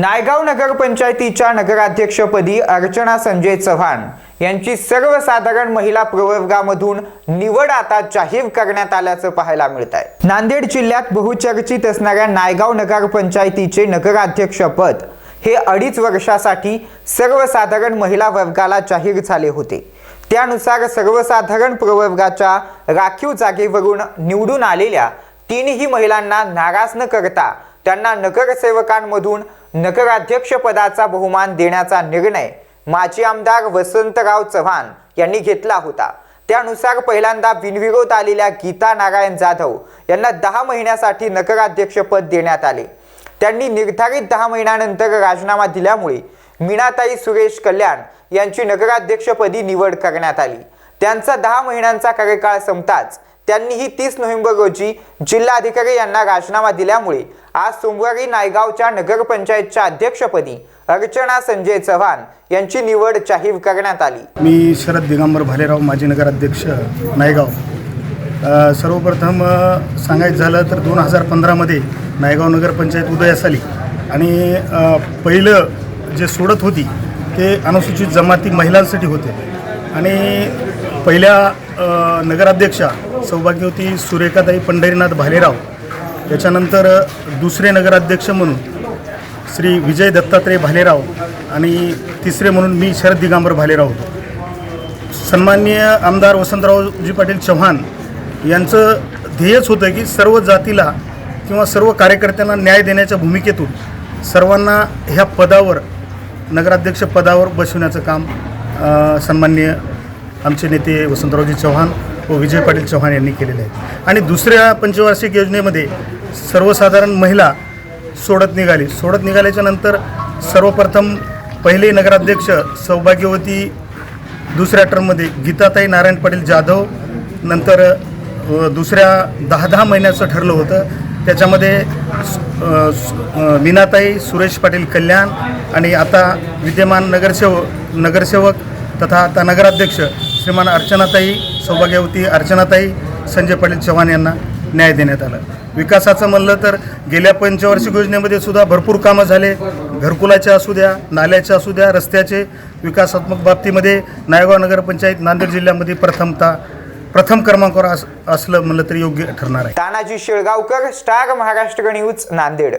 नायगाव नगरपंचायतीच्या नगराध्यक्षपदी अर्चना संजय चव्हाण यांची सर्वसाधारण महिला प्रवर्गामधून निवड आता जाहीर करण्यात आल्याचं पाहायला मिळत आहे. नांदेड जिल्ह्यात बहुचर्चित असणाऱ्या नायगाव नगरपंचायतीचे नगराध्यक्षपद हे अडीच वर्षासाठी सर्वसाधारण महिला वर्गाला जाहीर झाले होते. त्यानुसार सर्वसाधारण प्रवर्गाच्या राखीव जागेवरून निवडून आलेल्या तीनही महिलांना नाराज न करता त्यांना नगरसेवकांमधून नगराध्यक्षपदाचा बहुमान देण्याचा निर्णय माजी आमदार वसंतराव चव्हाण यांनी घेतला होता. त्यानुसार पहिल्यांदा बिनविरोध आलेल्या गीता नारायण जाधव यांना दहा महिन्यासाठी नगराध्यक्षपद देण्यात आले. त्यांनी निर्धारित दहा महिन्यानंतर राजीनामा दिल्यामुळे मीनाताई सुरेश कल्याण यांची नगराध्यक्षपदी निवड करण्यात आली. त्यांचा दहा महिन्यांचा कार्यकाळ संपताच त्यांनीही तीस नोव्हेंबर रोजी जिल्हाधिकारी यांना राजीनामा दिल्यामुळे आज सोमवारी नायगावच्या नगरपंचायतच्या अध्यक्षपदी अर्चना संजय चव्हाण यांची निवड जाहीर करण्यात आली. मी शरद दिगंबर भालेराव माजी नगराध्यक्ष नायगाव. सर्वप्रथम सांगायचं झालं तर दोन हजार पंधरामध्ये नायगाव नगरपंचायत उदयास आली आणि पहिलं जे सोडत होती ते अनुसूचित जमाती महिलांसाठी होते. आणि पहिल्या नगराध्यक्षा सौभाग्यवती सुरेखाताई पंढरीनाथ भालेराव त्याच्यानंतर दुसरे नगराध्यक्ष म्हणून श्री विजय दत्तात्रय भालेराव आणि तिसरे म्हणून मी शरद दिगांबर भालेराव होतो. सन्माननीय आमदार वसंतरावजी पाटील चव्हाण यांचं ध्येयच होतं की सर्व जातीला किंवा सर्व कार्यकर्त्यांना न्याय देण्याच्या भूमिकेतून सर्वांना ह्या पदावर नगराध्यक्ष पदावर बसवण्याचं काम सन्माननीय आमचे नेते वसंतरावजी चव्हाण हो, विजय पाटील चव्हाण यांनी केलेले आहे आणि दुसऱ्या पंचवार्षिक योजनेमध्ये सर्वसाधारण महिला सोडत निघाली. सोडत निघाल्याच्या नंतर सर्वप्रथम पहिले नगराध्यक्ष सौभाग्यवती दुसऱ्या टर्ममध्ये गीताताई नारायण पाटील जाधव नंतर दुसऱ्या दहा दहा महिन्याचं ठरलं होतं. त्याच्यामध्ये मीनाताई सुरेश पाटील कल्याण आणि आता विद्यमान नगरसेवक नगरसेवक तथा आता नगराध्यक्ष श्रीमान अर्चनाताई सौभाग्यवती अर्चनाताई संजय पाटील चव्हाण यांना न्याय देण्यात आला. विकासाचं म्हणलं तर गेल्या पंचवार्षिक योजनेमध्ये सुद्धा भरपूर कामं झाले. घरकुलाचे असू द्या नाल्याचे असू द्या रस्त्याचे विकासात्मक बाबतीमध्ये नायगाव नगरपंचायत नांदेड जिल्ह्यामध्ये प्रथमता प्रथम क्रमांकावर असलं म्हणलं तरी योग्य ठरणार आहे. Tanaji Shelgaonkar star Maharashtra news Nanded.